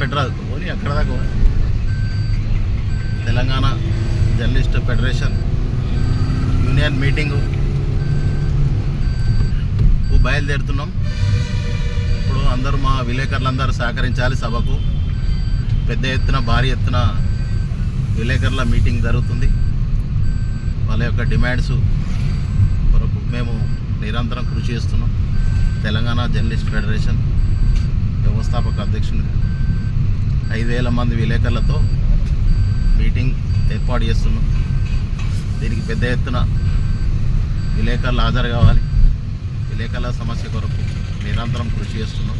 పెట్టరాదు ఓన్లీ అక్కడ దాకా Telangana journalist federation union meeting. బయలుదేరుతున్నాం. ఇప్పుడు అందరూ మా విలేకరులందరూ సహకరించాలి సభకు. పెద్ద ఎత్తున భారీ ఎత్తున విలేకరుల మీటింగ్ జరుగుతుంది. వాళ్ళ యొక్క డిమాండ్స్ కొరకు మేము నిరంతరం కృషి చేస్తున్నాం. తెలంగాణ జర్నలిస్ట్ ఫెడరేషన్ వ్యవస్థాపక అధ్యక్షునిగా. ఐదు వేల మంది విలేకరులతో మీటింగ్ ఏర్పాటు చేస్తున్నాం. దీనికి పెద్ద ఎత్తున విలేకరులు హాజరు కావాలి. విలేకరుల సమస్య కొరకు నిరంతరం కృషి చేస్తున్నాం.